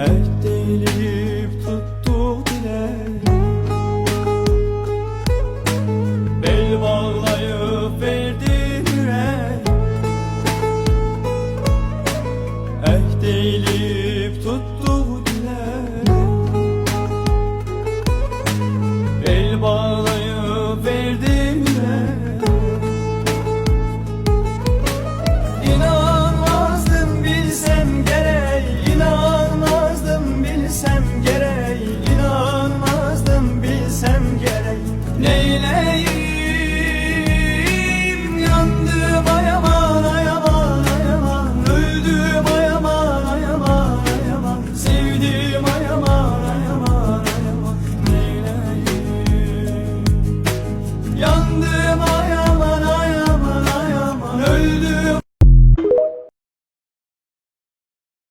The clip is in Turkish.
Eh, Erk değilip Bel bağlayıp verdi yürek Erk eh, bilsem gerek inanmazdım bilsem gerek. Neyleyim? Yandım ayaman ayaman ayaman Öldüm ayaman ayaman ayaman Sevdim ayaman ayaman ayaman Neyleyim? Yandım ayaman